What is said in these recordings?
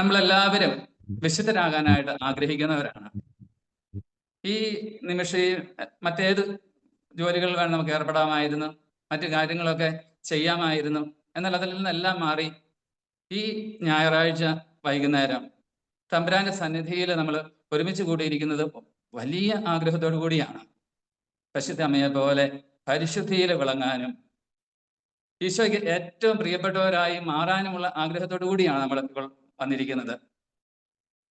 നമ്മളെല്ലാവരും വിശുദ്ധരാകാനായിട്ട് ആഗ്രഹിക്കുന്നവരാണ്. ഈ നിമിഷം മറ്റേത് ജോലികൾ വേണം നമുക്ക് ഏർപ്പെടാമായിരുന്നു മറ്റു കാര്യങ്ങളൊക്കെ ചെയ്യാമായിരുന്നു എന്നാൽ അതിൽ നിന്നെല്ലാം മാറി ഈ ഞായറാഴ്ച വൈകുന്നേരം തമ്പുരാന്റെ സന്നിധിയിൽ നമ്മൾ ഒരുമിച്ച് കൂടിയിരിക്കുന്നത് വലിയ ആഗ്രഹത്തോടു കൂടിയാണ്. പരിശുദ്ധ അമ്മയെ പോലെ പരിശുദ്ധിയിൽ വിളങ്ങാനും ഈശോയ്ക്ക് ഏറ്റവും പ്രിയപ്പെട്ടവരായി മാറാനുമുള്ള ആഗ്രഹത്തോടു കൂടിയാണ് നമ്മൾ ഇപ്പോൾ വന്നിരിക്കുന്നത്.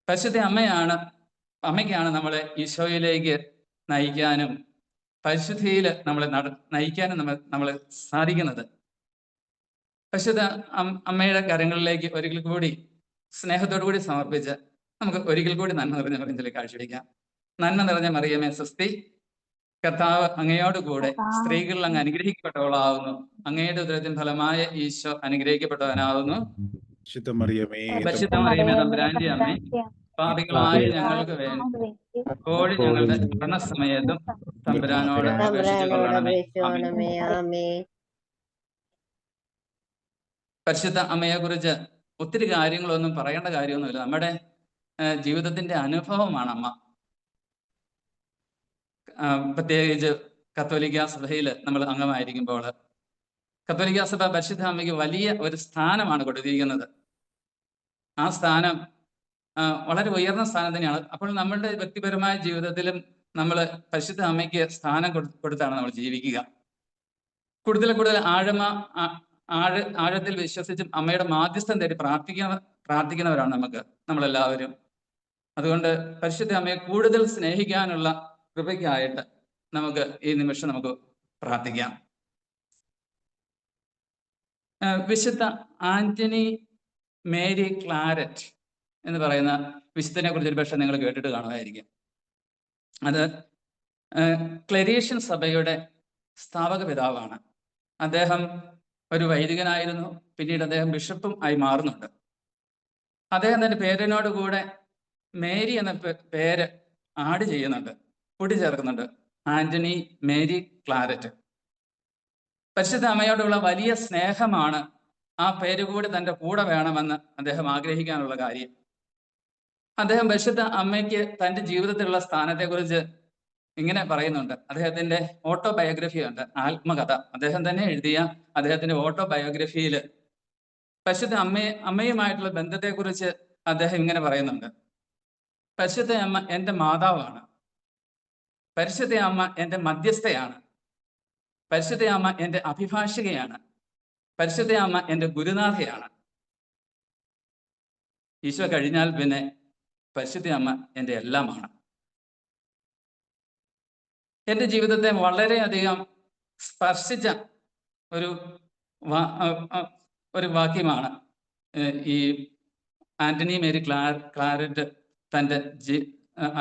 പരിശുദ്ധ അമ്മയാണ് അമ്മയ്ക്കാണ് നമ്മളെ ഈശോയിലേക്ക് നയിക്കാനും പരിശുദ്ധിയിൽ നമ്മളെ നട നയിക്കാനും നമ്മൾ നമ്മളെ സാധിക്കുന്നത്. പരിശുദ്ധ അമ്മയുടെ കരങ്ങളിലേക്ക് ഒരിക്കൽ കൂടി സ്നേഹത്തോടു കൂടി സമർപ്പിച്ച് നമുക്ക് ഒരിക്കൽ കൂടി നന്മ നിറഞ്ഞ മറിയത്തിലേക്ക് കാഴ്ചവെക്കാം. നന്മ നിറഞ്ഞ മറിയമേ സ്വസ്തി കർത്താവ് അങ്ങയോട് കൂടെ സ്ത്രീകളിൽ അങ്ങ് അനുഗ്രഹിക്കപ്പെട്ടവളാവുന്നു. അങ്ങയുടെ ഉദരത്തിൻ ഫലമായ ഈശോ അനുഗ്രഹിക്കപ്പെട്ടവനാവുന്നു. വിശുദ്ധ മറിയമേ പരിശുദ്ധ മറിയമേ തമ്പുരാന്റെ അമ്മേ പാപികളായ ഞങ്ങൾക്ക് വേണ്ടി ഇപ്പോഴും ഞങ്ങളുടെ മരണസമയത്തും തമ്പുരാനോട് പരിശുദ്ധ അമ്മയെ കുറിച്ച് ഒത്തിരി കാര്യങ്ങളൊന്നും പറയേണ്ട കാര്യമൊന്നുമില്ല. നമ്മുടെ ജീവിതത്തിന്റെ അനുഭവമാണ് അമ്മ. പ്രത്യേകിച്ച് കത്തോലിക്ക സഭയിൽ നമ്മൾ അംഗമായിരിക്കുമ്പോൾ. കത്തോലിക്ക സഭ പരിശുദ്ധ അമ്മയ്ക്ക് വലിയ ഒരു സ്ഥാനമാണ് കൊടുത്തിരിക്കുന്നത്. ആ സ്ഥാനം വളരെ ഉയർന്ന സ്ഥാനം തന്നെയാണ്. അപ്പോൾ നമ്മളുടെ വ്യക്തിപരമായ ജീവിതത്തിലും നമ്മൾ പരിശുദ്ധ അമ്മയ്ക്ക് സ്ഥാനം കൊടു- കൊടുത്താണ് നമ്മൾ ജീവിക്കുക. കൂടുതൽ കൂടുതൽ ആഴമ ആഴ ആഴത്തിൽ വിശ്വസിച്ചും അമ്മയുടെ മാധ്യസ്ഥം തേടി പ്രാർത്ഥിക്കുന്ന പ്രാർത്ഥിക്കുന്നവരാണ് നമുക്ക് നമ്മളെല്ലാവരും. അതുകൊണ്ട് പരിശുദ്ധ അമ്മയെ കൂടുതൽ സ്നേഹിക്കാനുള്ള കൃപയ്ക്കായിട്ട് നമുക്ക് ഈ നിമിഷം നമുക്ക് പ്രാർത്ഥിക്കാം. വിശുദ്ധ ആന്റണി മേരി ക്ലാരറ്റ് എന്ന് പറയുന്ന വിശുദ്ധനെ കുറിച്ച് ഒരു പക്ഷേ നിങ്ങൾ കേട്ടിട്ട് കാണുമായിരിക്കും. അത് ക്ലരീഷ്യൻ സഭയുടെ സ്ഥാപക പിതാവാണ്. അദ്ദേഹം ഒരു വൈദികനായിരുന്നു. പിന്നീട് അദ്ദേഹം ബിഷപ്പും ആയി മാറുന്നുണ്ട്. അദ്ദേഹം തന്റെ പേരിനോട് കൂടെ മേരി എന്ന പേര് ആഡ് ചെയ്യുന്നുണ്ട്. കൂട്ടിച്ചേർക്കുന്നുണ്ട്. Antony Mary Claret. പരിശുദ്ധ അമ്മയോടുള്ള വലിയ സ്നേഹമാണ് ആ പേരുകൂടി തന്റെ കൂടെ വേണമെന്ന് അദ്ദേഹം ആഗ്രഹിക്കാനുള്ള കാര്യം. അദ്ദേഹം പരിശുദ്ധ അമ്മയ്ക്ക് തന്റെ ജീവിതത്തിലുള്ള സ്ഥാനത്തെക്കുറിച്ച് ഇങ്ങനെ പറയുന്നുണ്ട്. അദ്ദേഹത്തിന്റെ ഓട്ടോ ബയോഗ്രഫി ഉണ്ട്. ആത്മകഥ. അദ്ദേഹം തന്നെ എഴുതിയ അദ്ദേഹത്തിന്റെ ഓട്ടോ ഓട്ടോബയോഗ്രഫിയിൽ പരിശുദ്ധ അമ്മയെ അമ്മയുമായിട്ടുള്ള ബന്ധത്തെക്കുറിച്ച് അദ്ദേഹം ഇങ്ങനെ പറയുന്നുണ്ട്. പരിശുദ്ധ അമ്മ എന്റെ മാതാവാണ്. പരിശുദ്ധ അമ്മ എന്റെ മധ്യസ്ഥയാണ്. പരിശുദ്ധ അമ്മ എന്റെ അഭിഭാഷികയാണ്. പരിശുദ്ധ അമ്മ എന്റെ ഗുരുനാഥയാണ്. ഈശോ കഴിഞ്ഞാൽ പിന്നെ പരിശുദ്ധ അമ്മ എന്റെ എല്ലാമാണ്. എന്റെ ജീവിതത്തെ വളരെയധികം സ്പർശിച്ച ഒരു ഒരു വാക്യമാണ് ഈ ആന്റണി മേരി ക്ലാ ക്ലാരറ്റ് തന്റെ ജി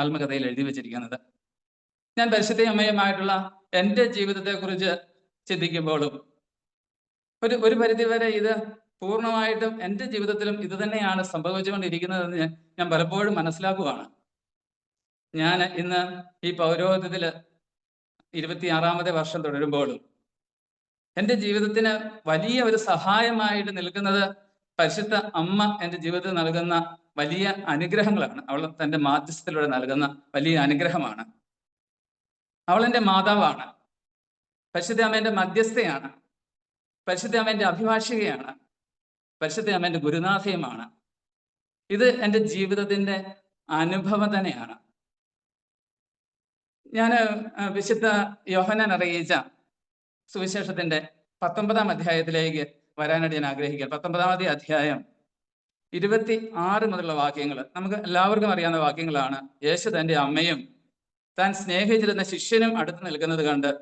ആത്മകഥയിൽ എഴുതി വച്ചിരിക്കുന്നത്. ഞാൻ പരിശുദ്ധ അമ്മയുമായിട്ടുള്ള എന്റെ ജീവിതത്തെക്കുറിച്ച് ചിന്തിക്കുമ്പോഴും ഒരു ഒരു പരിധിവരെ ഇത് പൂർണമായിട്ടും എന്റെ ജീവിതത്തിലും ഇത് തന്നെയാണ് സംഭവിച്ചുകൊണ്ടിരിക്കുന്നതെന്ന് ഞാൻ പലപ്പോഴും മനസ്സിലാക്കുകയാണ് ഞാൻ ഇന്ന് ഈ പൗരോഹിത്യത്തിൽ ഇരുപത്തിയാറാമത്തെ വർഷം തുടരുമ്പോഴും എന്റെ ജീവിതത്തിന് വലിയ ഒരു സഹായമായിട്ട് നിൽക്കുന്നത് പരിശുദ്ധ അമ്മ എന്റെ ജീവിതത്തിൽ നൽകുന്ന വലിയ അനുഗ്രഹങ്ങളാണ്. അവൾ തന്റെ മാധ്യസ്ഥത്തിലൂടെ നൽകുന്ന വലിയ അനുഗ്രഹമാണ്. അവൾ എന്റെ മാതാവാണ്. പരിശുദ്ധ അമ്മ എന്റെ മധ്യസ്ഥയാണ്. പരിശുദ്ധ അമ്മേന്റെ അഭിഭാഷികയാണ്. പരിശുദ്ധ അമ്മേന്റെ ഗുരുനാഥയുമാണ്. ഇത് എന്റെ ജീവിതത്തിന്റെ അനുഭവം തന്നെയാണ്. ഞാൻ വിശുദ്ധ യോഹനൻ അറിയിച്ച സുവിശേഷത്തിന്റെ പത്തൊമ്പതാം അധ്യായത്തിലേക്ക് വരാനായിട്ട് ഞാൻ ആഗ്രഹിക്കുക പത്തൊമ്പതാമത്തെ അധ്യായം ഇരുപത്തി ആറ് മുതലുള്ള വാക്യങ്ങൾ നമുക്ക് എല്ലാവർക്കും അറിയാവുന്ന വാക്യങ്ങളാണ്. യേശു തന്റെ അമ്മയും താൻ സ്നേഹിച്ചിരുന്ന ശിഷ്യനും അടുത്ത് നിൽക്കുന്നത് കണ്ട്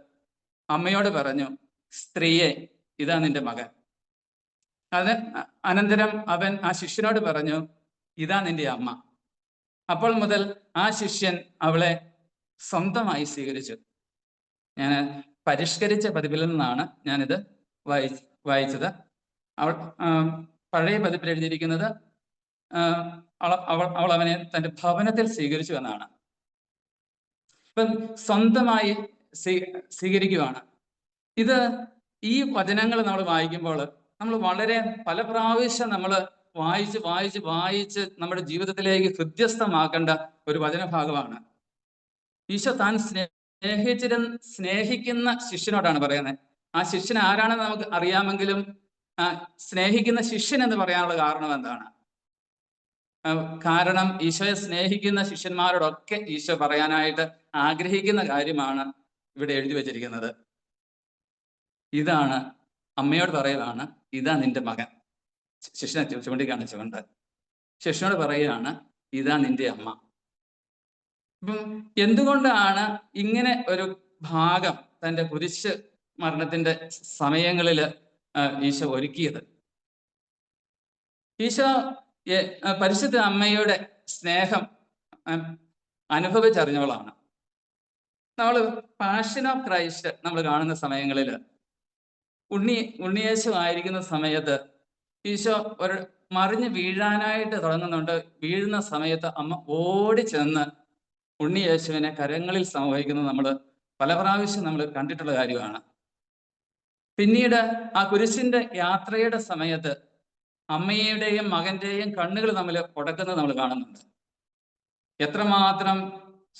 അമ്മയോട് പറഞ്ഞു സ്ത്രീയെ ഇതാ നിന്റെ മകൻ. അത് അനന്തരം അവൻ ആ ശിഷ്യനോട് പറഞ്ഞു ഇതാ നിന്റെ അമ്മ. അപ്പോൾ മുതൽ ആ ശിഷ്യൻ അവളെ സ്വന്തമായി സ്വീകരിച്ചു. ഞാൻ പരിഷ്കരിച്ച പതിപ്പിൽ നിന്നാണ് ഞാനിത് വായി വായിച്ചത്. അവൾ പഴയ പതിപ്പിൽ എഴുതിയിരിക്കുന്നത് അവൾ അവൾ അവനെ തന്റെ ഭവനത്തിൽ സ്വീകരിച്ചു എന്നാണ്. ഇപ്പം സ്വന്തമായി സ്വീ- സ്വീകരിക്കുകയാണ് ഇത് ഈ വചനങ്ങൾ നമ്മൾ വായിക്കുമ്പോൾ നമ്മൾ വളരെ പല പ്രാവശ്യം നമ്മൾ വായിച്ച് വായിച്ച് വായിച്ച് നമ്മുടെ ജീവിതത്തിലേക്ക് ഹൃദ്യസ്ഥമാക്കേണ്ട ഒരു വചനഭാഗമാണ്. ഈശോ താൻ സ്നേഹിച്ചിരുന്ന സ്നേഹിക്കുന്ന ശിഷ്യനോടാണ് പറയുന്നത്. ആ ശിഷ്യൻ ആരാണെന്ന് നമുക്ക് അറിയാമെങ്കിലും സ്നേഹിക്കുന്ന ശിഷ്യൻ എന്ന് പറയാനുള്ള കാരണം എന്താണ്? കാരണം ഈശോയെ സ്നേഹിക്കുന്ന ശിഷ്യന്മാരോടൊക്കെ ഈശോ പറയാനായിട്ട് ആഗ്രഹിക്കുന്ന കാര്യമാണ് ഇവിടെ എഴുതി വച്ചിരിക്കുന്നത്. ഇതാണ് അമ്മയോട് പറയുകയാണ് ഇതാ നിന്റെ മകൻ. ശിഷ്യനെ ചുവണ്ടി കാണിച്ചുകൊണ്ട് ശിഷ്യനോട് പറയുകയാണ് ഇതാ നിന്റെ അമ്മ. ഇപ്പം എന്തുകൊണ്ടാണ് ഇങ്ങനെ ഒരു ഭാഗം തന്റെ കുരിശ് മരണത്തിന്റെ സമയങ്ങളിൽ ഈശോ ഒരുക്കിയത്? ഈശോ പരിശുദ്ധ അമ്മയുടെ സ്നേഹം അനുഭവിച്ചറിഞ്ഞവളാണ്. നമ്മൾ പാഷൻ ഓഫ് ക്രൈസ്റ്റ് നമ്മൾ കാണുന്ന സമയങ്ങളിൽ ഉണ്ണി ഉണ്ണിയേശു ആയിരിക്കുന്ന സമയത്ത് ഈശോ ഒരു മറിഞ്ഞ് വീഴാനായിട്ട് തുടങ്ങുന്നുണ്ട്. വീഴുന്ന സമയത്ത് അമ്മ ഓടി ചെന്ന് ഉണ്ണിയേശുവിനെ കരങ്ങളിൽ സംവഹിക്കുന്നത് നമ്മൾ പല പ്രാവശ്യം നമ്മൾ കണ്ടിട്ടുള്ള കാര്യമാണ്. പിന്നീട് ആ കുരിശിന്റെ യാത്രയുടെ സമയത്ത് അമ്മയുടെയും മകന്റെയും കണ്ണുകൾ തമ്മിൽ ഉടക്കുന്നത് നമ്മൾ കാണുന്നുണ്ട്. എത്രമാത്രം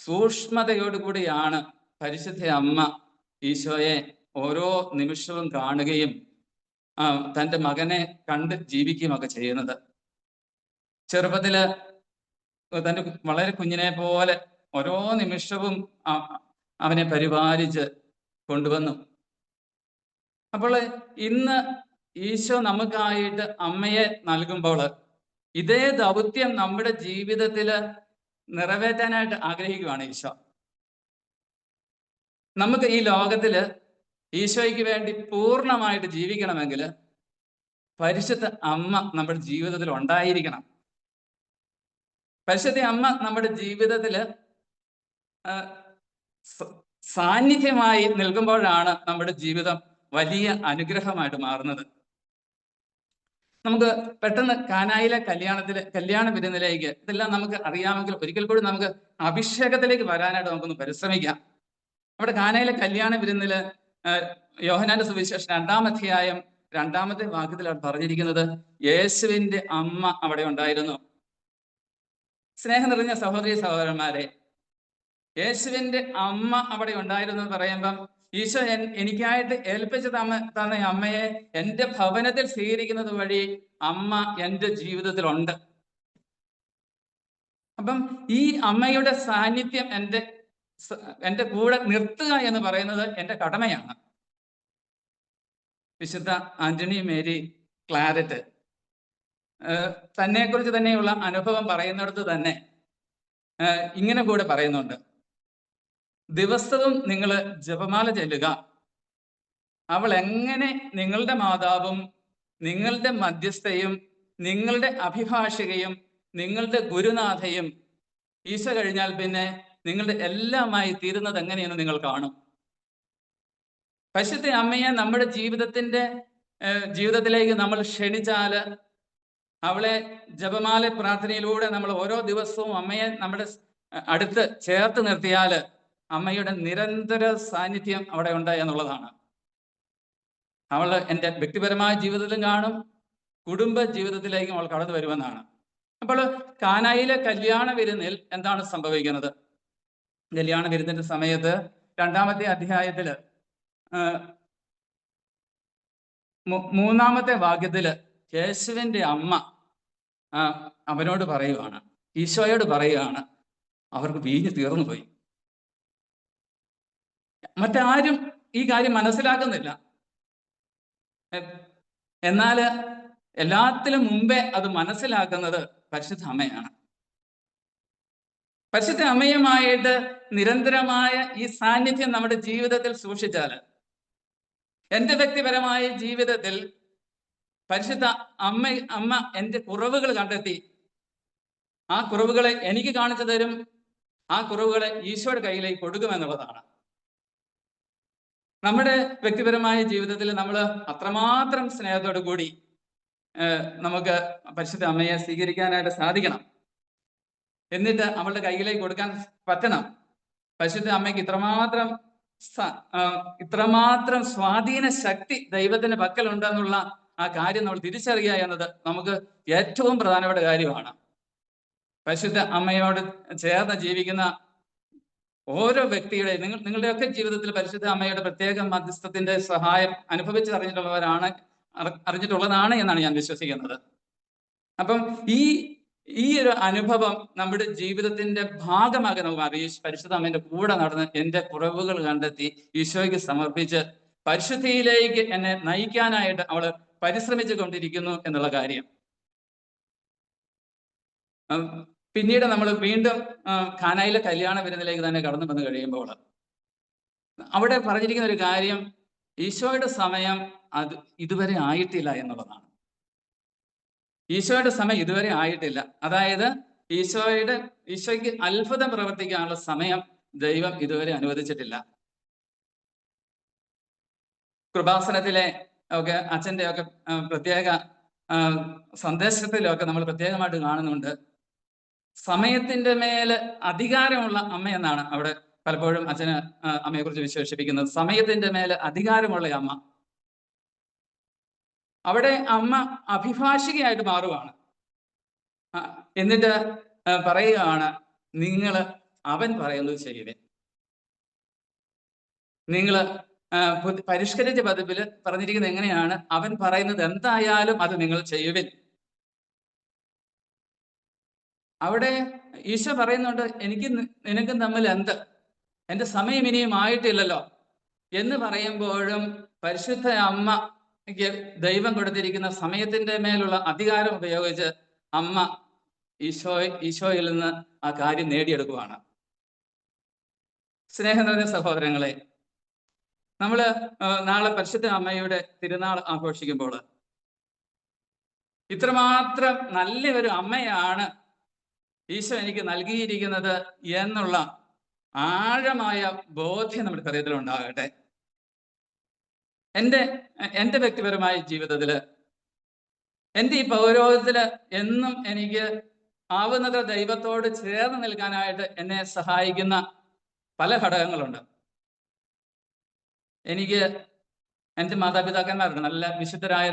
സൂക്ഷ്മതയോടുകൂടിയാണ് പരിശുദ്ധ അമ്മ ഈശോയെ ഓരോ നിമിഷവും കാണുകയും തന്റെ മകനെ കണ്ട് ജീവിക്കുകയും ഒക്കെ ചെയ്യുന്നത്. ചെറുപ്പത്തിൽ തന്റെ വളരെ കുഞ്ഞിനെ പോലെ ഓരോ നിമിഷവും അവനെ പരിപാലിച്ച് കൊണ്ടുവന്നു. അപ്പോൾ ഇന്ന് ഈശോ നമുക്കായിട്ട് അമ്മയെ നൽകുമ്പോൾ ഇതേ ദൗത്യം നമ്മുടെ ജീവിതത്തിൽ നിറവേറ്റാനായിട്ട് ആഗ്രഹിക്കുകയാണ് ഈശോ. നമുക്ക് ഈ ലോകത്തിൽ ഈശോയ്ക്ക് വേണ്ടി പൂർണമായിട്ട് ജീവിക്കണമെങ്കിൽ പരിശുദ്ധ അമ്മ നമ്മുടെ ജീവിതത്തിൽ ഉണ്ടായിരിക്കണം. പരിശുദ്ധ അമ്മ നമ്മുടെ ജീവിതത്തിൽ സാന്നിധ്യമായി നിൽക്കുമ്പോഴാണ് നമ്മുടെ ജീവിതം വലിയ അനുഗ്രഹമായിട്ട് മാറുന്നത്. നമുക്ക് പെട്ടെന്ന് കാനായിലെ കല്യാണത്തിലെ കല്യാണ വിരുന്നിലേക്ക് ഇതെല്ലാം നമുക്ക് അറിയാമെങ്കിൽ ഒരിക്കൽ കൂടി നമുക്ക് അഭിഷേകത്തിലേക്ക് വരാനായിട്ട് നമുക്കൊന്ന് പരിശ്രമിക്കാം. അവിടെ കാനായിലെ കല്യാണ വിരുന്നിൽ യോഹനാന്റെ സുവിശേഷം രണ്ടാം അധ്യായം രണ്ടാമത്തെ വാക്യത്തിൽ അവിടെ പറഞ്ഞിരിക്കുന്നത് യേശുവിന്റെ അമ്മ അവിടെ ഉണ്ടായിരുന്നു. സ്നേഹം നിറഞ്ഞ സഹോദരി സഹോദരന്മാരെ യേശുവിന്റെ അമ്മ അവിടെ ഉണ്ടായിരുന്നു എന്ന് പറയുമ്പം ഈശോ എൻ- എനിക്കായിട്ട് ഏൽപ്പിച്ച തമ്മ തന്ന അമ്മയെ എന്റെ ഭവനത്തിൽ സ്വീകരിക്കുന്നത് വഴി അമ്മ എന്റെ ജീവിതത്തിലുണ്ട്. അപ്പം ഈ അമ്മയുടെ സാന്നിധ്യം എന്റെ എന്റെ കൂടെ നിർത്തുക എന്ന് പറയുന്നത് എന്റെ കടമയാണ്. വിശുദ്ധ ആന്റണി മേരി ക്ലാരറ്റ് തന്നെക്കുറിച്ച് തന്നെയുള്ള അനുഭവം പറയുന്നിടത്ത് തന്നെ ഇങ്ങനെ കൂടെ പറയുന്നുണ്ട്. ദിവസവും നിങ്ങൾ ജപമാല ചെല്ലുക. അവൾ എങ്ങനെ നിങ്ങളുടെ മാതാവും നിങ്ങളുടെ മധ്യസ്ഥയും നിങ്ങളുടെ അഭിഭാഷകയും നിങ്ങളുടെ ഗുരുനാഥയും ഈശ കഴിഞ്ഞാൽ പിന്നെ നിങ്ങളുടെ എല്ലാമായി തീരുന്നത് എങ്ങനെയെന്ന് നിങ്ങൾ കാണും. പശുത്തെ അമ്മയെ നമ്മുടെ ജീവിതത്തിന്റെ ജീവിതത്തിലേക്ക് നമ്മൾ ക്ഷണിച്ചാൽ അവളെ ജപമാല പ്രാർത്ഥനയിലൂടെ നമ്മൾ ഓരോ ദിവസവും അമ്മയെ നമ്മുടെ അടുത്ത് ചേർത്ത് നിർത്തിയാൽ അമ്മയുടെ നിരന്തര സാന്നിധ്യം അവിടെ ഉണ്ട് എന്നുള്ളതാണ്. അവൾ എന്റെ വ്യക്തിപരമായ ജീവിതത്തിലും കാണും കുടുംബ ജീവിതത്തിലേക്കും അവൾ കടന്നു വരുമെന്നാണ്. അപ്പോൾ കാനായിലെ കല്യാണ വിരുന്നിൽ എന്താണ് സംഭവിക്കുന്നത്? കല്യാണ വിരുന്നിന്റെ സമയത്ത് രണ്ടാമത്തെ അധ്യായത്തിൽ മൂന്നാമത്തെ വാക്യത്തിൽ യേശുവിന്റെ അമ്മ അവനോട് പറയുവാണ് ഈശോയോട് പറയുകയാണ് അവർക്ക് വീഞ്ഞ് തീർന്നു പോയി. മറ്റാരും ഈ കാര്യം മനസ്സിലാക്കുന്നില്ല. എന്നാൽ എല്ലാത്തിലും മുമ്പേ അത് മനസ്സിലാക്കുന്നത് പരിശുദ്ധ അമ്മയാണ്. പരിശുദ്ധ അമ്മയുമായിട്ട് നിരന്തരമായ ഈ സാന്നിധ്യം നമ്മുടെ ജീവിതത്തിൽ സൂക്ഷിച്ചാൽ എന്റെ വ്യക്തിപരമായ ജീവിതത്തിൽ പരിശുദ്ധ അമ്മ അമ്മ എന്റെ കുറവുകൾ കണ്ടെത്തി ആ കുറവുകളെ എനിക്ക് കാണിച്ചു തരും ആ കുറവുകളെ ഈശോയുടെ കയ്യിലേക്ക് കൊടുക്കുമെന്നുള്ളതാണ് നമ്മുടെ വ്യക്തിപരമായ ജീവിതത്തിൽ നമ്മൾ അത്രമാത്രം സ്നേഹത്തോടു കൂടി നമുക്ക് പരിശുദ്ധ അമ്മയെ സ്വീകരിക്കാനായിട്ട് സാധിക്കണം. എന്നിട്ട് അവളുടെ കയ്യിലേക്ക് കൊടുക്കാൻ പറ്റണം. പരിശുദ്ധ അമ്മയ്ക്ക് ഇത്രമാത്രം ഇത്രമാത്രം സ്വാധീന ശക്തി ദൈവത്തിന്റെ പക്കലുണ്ടെന്നുള്ള ആ കാര്യം നമ്മൾ തിരിച്ചറിയുക എന്നത് നമുക്ക് ഏറ്റവും പ്രധാനപ്പെട്ട കാര്യമാണ്. പരിശുദ്ധ അമ്മയോട് ചേർന്ന് ജീവിക്കുന്ന ഓരോ വ്യക്തിയുടെ നിങ്ങൾ നിങ്ങളുടെയൊക്കെ ജീവിതത്തിൽ പരിശുദ്ധ അമ്മയുടെ പ്രത്യേക മധ്യസ്ഥത്തിന്റെ സഹായം അനുഭവിച്ച് അറിഞ്ഞിട്ടുള്ളവരാണ് അറിഞ്ഞിട്ടുള്ളതാണ് എന്നാണ് ഞാൻ വിശ്വസിക്കുന്നത്. അപ്പം ഈ ഈ ഒരു അനുഭവം നമ്മുടെ ജീവിതത്തിന്റെ ഭാഗമാകാൻ നമുക്ക് അറിയി പരിശുദ്ധ അമ്മയുടെ കൂടെ നടന്ന് എന്റെ കുറവുകൾ കണ്ടെത്തി ഈശോയ്ക്ക് സമർപ്പിച്ച് പരിശുദ്ധിയിലേക്ക് എന്നെ നയിക്കാനായിട്ട് അവൾ പരിശ്രമിച്ചു കൊണ്ടിരിക്കുന്നു എന്നുള്ള കാര്യം. പിന്നീട് നമ്മൾ വീണ്ടും ഖാനായിലെ കല്യാണ വിരുന്നിലേക്ക് തന്നെ കടന്നു വന്ന് കഴിയുമ്പോൾ അവിടെ പറഞ്ഞിരിക്കുന്ന ഒരു കാര്യം ഈശോയുടെ സമയം അത് ഇതുവരെ ആയിട്ടില്ല എന്നുള്ളതാണ്. ഈശോയുടെ സമയം ഇതുവരെ ആയിട്ടില്ല. അതായത് ഈശോയുടെ ഈശോയ്ക്ക് അത്ഭുതം പ്രവർത്തിക്കാനുള്ള സമയം ദൈവം ഇതുവരെ അനുവദിച്ചിട്ടില്ല. കൃപാസനത്തിലെ ഒക്കെ അച്ഛന്റെ ഒക്കെ പ്രത്യേക സന്ദേശത്തിലൊക്കെ നമ്മൾ പ്രത്യേകമായിട്ട് കാണുന്നുണ്ട്. സമയത്തിന്റെ മേൽ അധികാരമുള്ള അമ്മ എന്നാണ് അവിടെ പലപ്പോഴും അച്ഛന് അമ്മയെ അമ്മയെക്കുറിച്ച് വിശേഷിപ്പിക്കുന്നത്. സമയത്തിന്റെ മേൽ അധികാരമുള്ള അമ്മ. അവിടെ അമ്മ അഭിഭാഷികയായിട്ട് മാറുവാണ്. എന്നിട്ട് പറയുകയാണ് നിങ്ങൾ അവൻ പറയുന്നത് ചെയ്യുവേ നിങ്ങൾ പരിഷ്കരിച്ച പതിപ്പിൽ പറഞ്ഞിരിക്കുന്നത് എങ്ങനെയാണ്? അവൻ പറയുന്നത് എന്തായാലും അത് നിങ്ങൾ ചെയ്യുവിൻ അവിടെ ഈശോ പറയുന്നുണ്ട് എനിക്ക് നിനക്കും തമ്മിൽ എന്ത്? എന്റെ സമയം ഇനിയും ആയിട്ടില്ലല്ലോ. എന്ന് പറയുമ്പോഴും പരിശുദ്ധ അമ്മയ്ക്ക് ദൈവം കൊടുത്തിരിക്കുന്ന സമയത്തിന്റെ മേലുള്ള അധികാരം ഉപയോഗിച്ച് അമ്മ ഈശോ ഈശോയിൽ നിന്ന് ആ കാര്യം നേടിയെടുക്കുവാണ്. സ്നേഹം നിറഞ്ഞ സഹോദരങ്ങളെ നമ്മൾ നാളെ പരിശുദ്ധ അമ്മയുടെ തിരുനാൾ ആഘോഷിക്കുമ്പോൾ ഇത്രമാത്രം നല്ല ഒരു അമ്മയാണ് ഈശോ എനിക്ക് നൽകിയിരിക്കുന്നത് എന്നുള്ള ആഴമായ ബോധ്യം നമ്മുടെ ഹൃദയത്തിൽ ഉണ്ടാകട്ടെ എന്റെ എന്റെ വ്യക്തിപരമായ ജീവിതത്തിൽ എന്റെ ഈ പൗരോഹത്തിൽ എന്നും എനിക്ക് ആവുന്നത് ദൈവത്തോട് ചേർന്ന് നിൽക്കാനായിട്ട് എന്നെ സഹായിക്കുന്ന പല ഘടകങ്ങളുണ്ട്. എനിക്ക് എന്റെ മാതാപിതാക്കന്മാർക്ക് നല്ല വിശുദ്ധരായ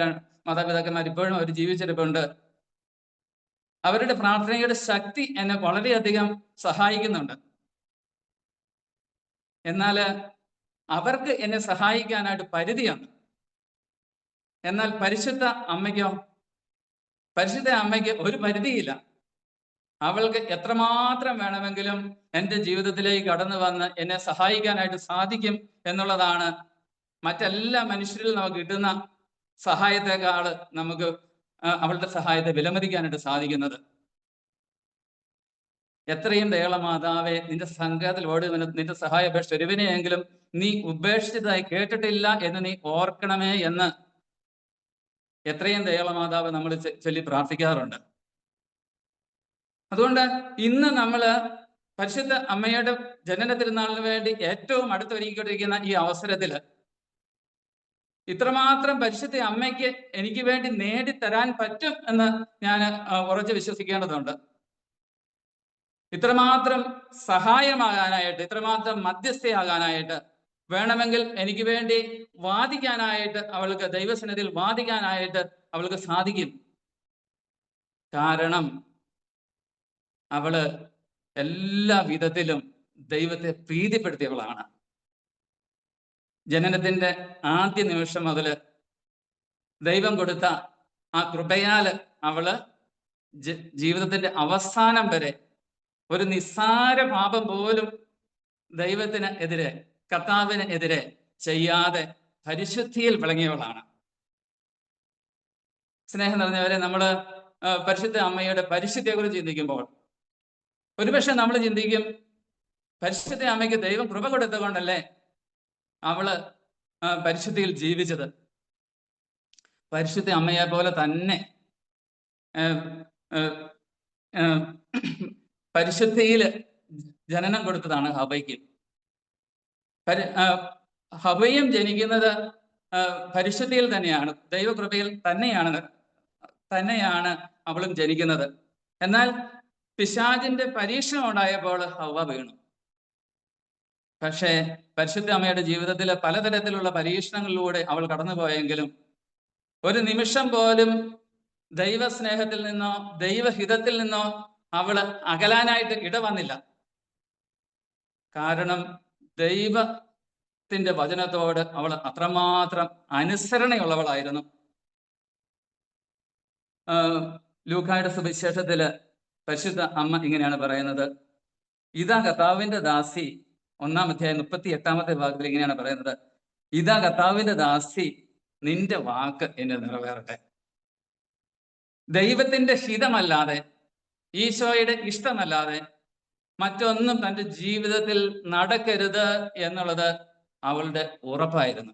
മാതാപിതാക്കന്മാർ ഇപ്പോഴും അവർ ജീവിച്ചിരിപ്പുണ്ട്. അവരുടെ പ്രാർത്ഥനയുടെ ശക്തി എന്നെ വളരെയധികം സഹായിക്കുന്നുണ്ട്. എന്നാൽ അവർക്ക് എന്നെ സഹായിക്കാനായിട്ട് പരിധിയുണ്ട് എന്നാൽ പരിശുദ്ധ അമ്മയ്ക്കോ പരിശുദ്ധ അമ്മയ്ക്ക് ഒരു പരിധിയില്ല. അവൾക്ക് എത്രമാത്രം വേണമെങ്കിലും എന്റെ ജീവിതത്തിലേക്ക് കടന്നു വന്ന് എന്നെ സഹായിക്കാനായിട്ട് സാധിക്കും എന്നുള്ളതാണ് മറ്റെല്ലാ മനുഷ്യരിൽ നമുക്ക് കിട്ടുന്ന സഹായത്തെക്കാൾ നമുക്ക് അവളുടെ സഹായത്തെ വിലമതിക്കാനായിട്ട് സാധിക്കുന്നത്. എത്രയും ദയാള മാതാവെ നിന്റെ സംഘത്തിൽ ഓടി നിന്റെ സഹായ അപേക്ഷ ഒരുവിനെയെങ്കിലും നീ ഉപേക്ഷിച്ചതായി കേട്ടിട്ടില്ല എന്ന് നീ ഓർക്കണമേ എന്ന് എത്രയും ദയുള്ള മാതാവ് നമ്മൾ ചൊല്ലി പ്രാർത്ഥിക്കാറുണ്ട്. അതുകൊണ്ട് ഇന്ന് നമ്മൾ പരിശുദ്ധ അമ്മയുടെ ജനന തിരുനാളിന് വേണ്ടി ഏറ്റവും അടുത്തൊരുക്കിക്കൊണ്ടിരിക്കുന്ന ഈ അവസരത്തിൽ ഇത്രമാത്രം പരിശുദ്ധ അമ്മയ്ക്ക് എനിക്ക് വേണ്ടി നേടിത്തരാൻ പറ്റും എന്ന് ഞാൻ ഉറച്ചു വിശ്വസിക്കേണ്ടതുണ്ട്. ഇത്രമാത്രം സഹായമാകാനായിട്ട് ഇത്രമാത്രം മധ്യസ്ഥയാകാനായിട്ട് വേണമെങ്കിൽ എനിക്ക് വേണ്ടി വാദിക്കാനായിട്ട് അവൾക്ക് ദൈവസന്നിധിയിൽ വാദിക്കാനായിട്ട് അവൾക്ക് സാധിക്കും. കാരണം അവൾ എല്ലാ വിധത്തിലും ദൈവത്തെ പ്രീതിപ്പെടുത്തിയവളാണ്. ജനനത്തിന്റെ ആദ്യ നിമിഷം മുതൽ ദൈവം കൊടുത്ത ആ കൃപയാൽ അവൾ ജീവിതത്തിന്റെ അവസാനം വരെ ഒരു നിസ്സാര പാപം പോലും ദൈവത്തിന് എതിരെ കർത്താവിന് എതിരെ ചെയ്യാതെ പരിശുദ്ധിയിൽ വിളങ്ങിയവളാണ്. സ്നേഹം നിറഞ്ഞവരെ നമ്മൾ പരിശുദ്ധ അമ്മയുടെ പരിശുദ്ധിയെ കുറിച്ച് ചിന്തിക്കുമ്പോൾ ഒരുപക്ഷെ നമ്മൾ ചിന്തിക്കും പരിശുദ്ധ അമ്മയ്ക്ക് ദൈവം കൃപ കൊടുത്തുകൊണ്ടല്ലേ അവൾ പരിശുദ്ധിയിൽ ജീവിച്ചത്. പരിശുദ്ധ അമ്മയെ പോലെ തന്നെ പരിശുദ്ധിയിൽ ജനനം കൊടുത്തതാണ് ആ, ഹവയും ജനിക്കുന്നത് പരിശുദ്ധിയിൽ തന്നെയാണ്. ദൈവകൃപയിൽ തന്നെയാണ് തന്നെയാണ് അവളും ജനിക്കുന്നത്. എന്നാൽ പിശാജിന്റെ പരീക്ഷണം ഉണ്ടായപ്പോൾ ഹവ വീണു. പക്ഷേ പരിശുദ്ധ അമ്മയുടെ ജീവിതത്തിൽ പലതരത്തിലുള്ള പരീക്ഷണങ്ങളിലൂടെ അവൾ കടന്നുപോയെങ്കിലും ഒരു നിമിഷം പോലും ദൈവസ്നേഹത്തിൽ നിന്നോ ദൈവഹിതത്തിൽ നിന്നോ അവൾ അകലാനായിട്ട് ഇടവന്നില്ല. കാരണം ദൈവത്തിന്റെ വചനത്തോട് അവൾ അത്രമാത്രം അനുസരണയുള്ളവളായിരുന്നു. ലൂക്കായുടെ സുവിശേഷത്തിൽ പരിശുദ്ധ അമ്മ ഇങ്ങനെയാണ് പറയുന്നത്. ഇതാ കർത്താവിന്റെ ദാസി ഒന്നാം അധ്യായം മുപ്പത്തി എട്ടാമത്തെ ഭാഗത്തിൽ ഇങ്ങനെയാണ് പറയുന്നത്. ഇതാ കർത്താവിന്റെ ദാസി നിന്റെ വാക്ക് എന്നെ നിറവേറട്ടെ. ദൈവത്തിന്റെ ഹിതമല്ലാതെ ഈശോയുടെ ഇഷ്ടമല്ലാതെ മറ്റൊന്നും തന്റെ ജീവിതത്തിൽ നടക്കരുത് എന്നുള്ളത് അവളുടെ ഉറപ്പായിരുന്നു.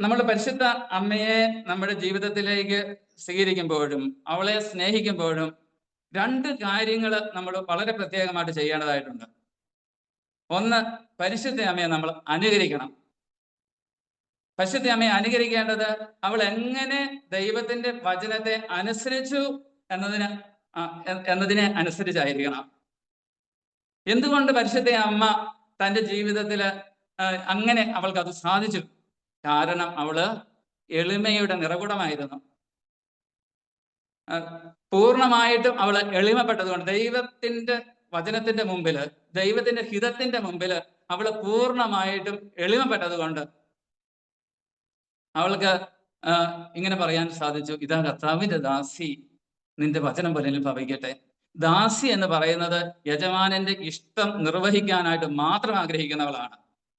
നമ്മൾ പരിശുദ്ധ അമ്മയെ നമ്മുടെ ജീവിതത്തിലേക്ക് സ്വീകരിക്കുമ്പോഴും അവളെ സ്നേഹിക്കുമ്പോഴും രണ്ട് കാര്യങ്ങൾ നമ്മൾ വളരെ പ്രത്യേകമായിട്ട് ചെയ്യേണ്ടതായിട്ടുണ്ട്. ഒന്ന് പരിശുദ്ധ അമ്മയെ നമ്മൾ അനുകരിക്കണം. പരിശുദ്ധ അമ്മയെ അനുകരിക്കേണ്ടത് അവൾ എങ്ങനെ ദൈവത്തിന്റെ വചനത്തെ അനുസരിച്ചു എന്നതിന് എന്നതിനെ അനുസരിച്ചായിരിക്കണം. എന്തുകൊണ്ട് പരിശുദ്ധ അമ്മ തന്റെ ജീവിതത്തിൽ അങ്ങനെ അവൾക്ക് അത് സാധിച്ചു? കാരണം അവൾ എളിമയുടെ നിറകുടമായിരുന്നു. പൂർണമായിട്ടും അവൾ എളിമപ്പെട്ടതുകൊണ്ട് ദൈവത്തിന്റെ വചനത്തിന്റെ മുമ്പിൽ ദൈവത്തിന്റെ ഹിതത്തിന്റെ മുമ്പിൽ അവൾ പൂർണമായിട്ടും എളിമപ്പെട്ടതുകൊണ്ട് അവൾക്ക് ഇങ്ങനെ പറയാൻ സാധിച്ചു ഇതാ കർത്താവിന്റെ ദാസി. നിന്റെ വചനം പോലെ ഭവിക്കട്ടെ. ദാസി എന്ന് പറയുന്നത് യജമാനന്റെ ഇഷ്ടം നിർവഹിക്കാനായിട്ട് മാത്രം ആഗ്രഹിക്കുന്നവളാണ്.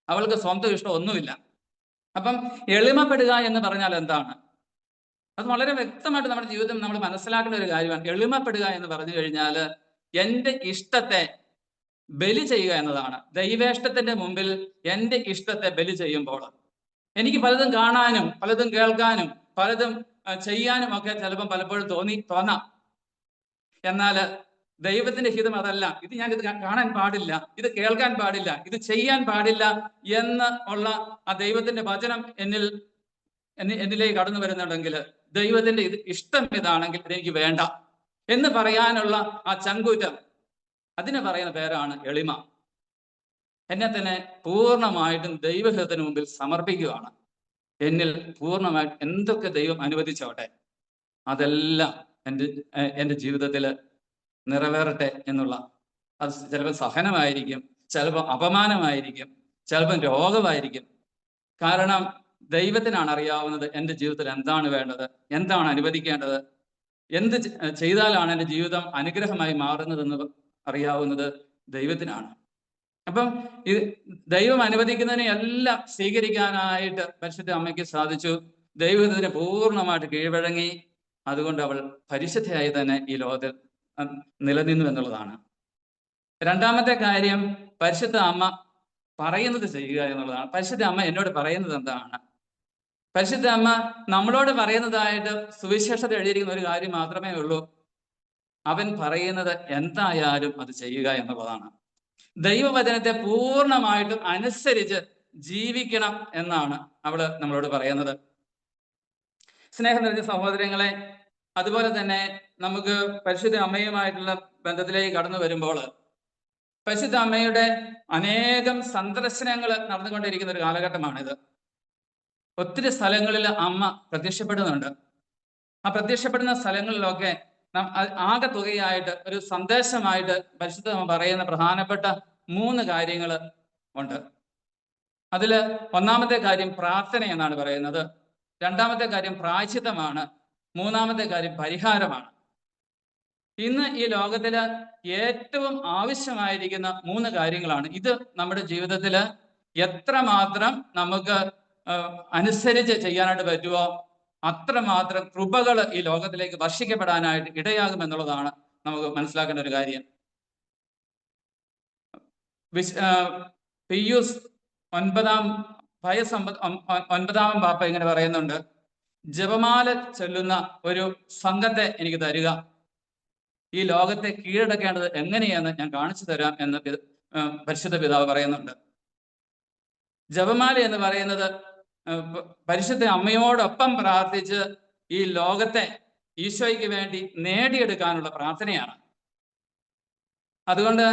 അവൾക്ക് സ്വന്തം ഇഷ്ടം ഒന്നുമില്ല. അപ്പം എളിമപ്പെടുക എന്ന് പറഞ്ഞാൽ എന്താണ്? അത് വളരെ വ്യക്തമായിട്ട് നമ്മുടെ ജീവിതം നമ്മൾ മനസ്സിലാക്കേണ്ട ഒരു കാര്യമാണ്. എളിമപ്പെടുക എന്ന് പറഞ്ഞു കഴിഞ്ഞാൽ എന്റെ ഇഷ്ടത്തെ ബലി ചെയ്യുക എന്നതാണ്. ദൈവേഷ്ടത്തിന്റെ മുമ്പിൽ എന്റെ ഇഷ്ടത്തെ ബലി ചെയ്യുമ്പോൾ എനിക്ക് പലതും കാണാനും പലതും കേൾക്കാനും പലതും ചെയ്യാനും ഒക്കെ ചിലപ്പം പലപ്പോഴും തോന്നി തോന്നാം. എന്നാൽ ദൈവത്തിന്റെ ഹിതം അതല്ല. ഇത് ഞാൻ ഇത് കാണാൻ പാടില്ല. ഇത് കേൾക്കാൻ പാടില്ല. ഇത് ചെയ്യാൻ പാടില്ല എന്ന് ഉള്ള ആ ദൈവത്തിന്റെ വചനം എന്നിൽ എന്നി- എന്നിലേക്ക് കടന്നു വരുന്നുണ്ടെങ്കിൽ ദൈവത്തിന്റെ ഇത് ഇഷ്ടം ഇതാണെങ്കിൽ എനിക്ക് വേണ്ട എന്ന് പറയാനുള്ള ആ ചങ്കൂറ്റം. അതിന് പറയുന്ന പേരാണ് എളിമ. എന്നെ തന്നെ പൂർണമായിട്ടും ദൈവഹിതത്തിന് മുമ്പിൽ സമർപ്പിക്കുകയാണ്. എന്നിൽ പൂർണമായി എന്തൊക്കെ ദൈവം അനുവദിച്ചോട്ടെ? അതെല്ലാം എന്റെ എന്റെ ജീവിതത്തിൽ നിറവേറട്ടെ എന്നുള്ള. അത് ചിലപ്പോൾ സഹനമായിരിക്കും ചിലപ്പോൾ അപമാനമായിരിക്കും ചിലപ്പോൾ രോഗമായിരിക്കും. കാരണം ദൈവത്തിനാണ് അറിയാവുന്നത് എന്റെ ജീവിതത്തിൽ എന്താണ് വേണ്ടത് എന്താണ് അനുവദിക്കേണ്ടത് എന്ത് ചെയ്താലാണ് എന്റെ ജീവിതം അനുഗ്രഹമായി മാറുന്നതെന്ന് അറിയാവുന്നത് ദൈവത്തിനാണ്. അപ്പം ഇത് ദൈവം അനുവദിക്കുന്നതിനെ എല്ലാം സ്വീകരിക്കാനായിട്ട് പരിശുദ്ധ അമ്മയ്ക്ക് സാധിച്ചു. ദൈവത്തിന് പൂർണമായിട്ട് കീഴ്വഴങ്ങി. അതുകൊണ്ട് അവൾ പരിശുദ്ധയായി തന്നെ ഈ ലോകത്തിൽ നിലനിന്നു എന്നുള്ളതാണ്. രണ്ടാമത്തെ കാര്യം പരിശുദ്ധ അമ്മ പറയുന്നത് ചെയ്യുക എന്നുള്ളതാണ്. പരിശുദ്ധ അമ്മ എന്നോട് പറയുന്നത് എന്താണ്? പരിശുദ്ധ അമ്മ നമ്മളോട് പറയുന്നതായിട്ട് സുവിശേഷത എഴുതിയിരിക്കുന്ന ഒരു കാര്യം മാത്രമേ ഉള്ളൂ. അവൻ പറയുന്നത് എന്തായാലും അത് ചെയ്യുക എന്നുള്ളതാണ്. ദൈവവചനത്തെ പൂർണമായിട്ടും അനുസരിച്ച് ജീവിക്കണം എന്നാണ് അവൾ നമ്മളോട് പറയുന്നത്. സ്നേഹം നിറഞ്ഞ സഹോദരങ്ങളെ അതുപോലെ തന്നെ നമുക്ക് പരിശുദ്ധ അമ്മയുമായിട്ടുള്ള ബന്ധത്തിലേക്ക് കടന്നു വരുമ്പോൾ പരിശുദ്ധ അമ്മയുടെ അനേകം സന്ദർശനങ്ങൾ നടന്നുകൊണ്ടിരിക്കുന്ന ഒരു കാലഘട്ടമാണിത്. ഒത്തിരി സ്ഥലങ്ങളിൽ അമ്മ പ്രത്യക്ഷപ്പെടുന്നുണ്ട്. ആ പ്രത്യക്ഷപ്പെടുന്ന സ്ഥലങ്ങളിലൊക്കെ ആകെ തുകയായിട്ട് ഒരു സന്ദേശമായിട്ട് പരിശുദ്ധ പറയുന്ന പ്രധാനപ്പെട്ട മൂന്ന് കാര്യങ്ങൾ ഉണ്ട്. അതിൽ ഒന്നാമത്തെ കാര്യം പ്രാർത്ഥന എന്നാണ് പറയുന്നത്. രണ്ടാമത്തെ കാര്യം പ്രായച്ചിത്തമാണ് മൂന്നാമത്തെ കാര്യം പരിഹാരമാണ്. ഇന്ന് ഈ ലോകത്തിൽ ഏറ്റവും ആവശ്യമായിരിക്കുന്ന മൂന്ന് കാര്യങ്ങളാണ്. ഇത് നമ്മുടെ ജീവിതത്തിൽ എത്രമാത്രം നമുക്ക് അനുസരിച്ച് ചെയ്യാനായിട്ട് പറ്റുമോ അത്രമാത്രം കൃപകൾ ഈ ലോകത്തിലേക്ക് വർഷിക്കപ്പെടാനായിട്ട് ഇടയാകും എന്നുള്ളതാണ് നമുക്ക് മനസ്സിലാക്കേണ്ട ഒരു കാര്യം. വിശ് പിയൂസ് ഒൻപതാം ഭയസമ്പ ഒ- ഒ- ഒൻപതാം പാപ്പ ഇങ്ങനെ പറയുന്നുണ്ട് ജപമാല ചൊല്ലുന്ന ഒരു സംഘത്തെ എനിക്ക് തരിക. ഈ ലോകത്തെ കീഴടക്കേണ്ടത് എങ്ങനെയെന്ന് ഞാൻ കാണിച്ചു തരാം എന്ന് പരിശുദ്ധ പിതാവ് പറയുന്നുണ്ട്. ജപമാല എന്ന് പറയുന്നത് പരിശുദ്ധ അമ്മയോടൊപ്പം പ്രാർത്ഥിച്ച് ഈ ലോകത്തെ ഈശോയ്ക്ക് വേണ്ടി നേടിയെടുക്കാനുള്ള പ്രാർത്ഥനയാണ്. അതുകൊണ്ട്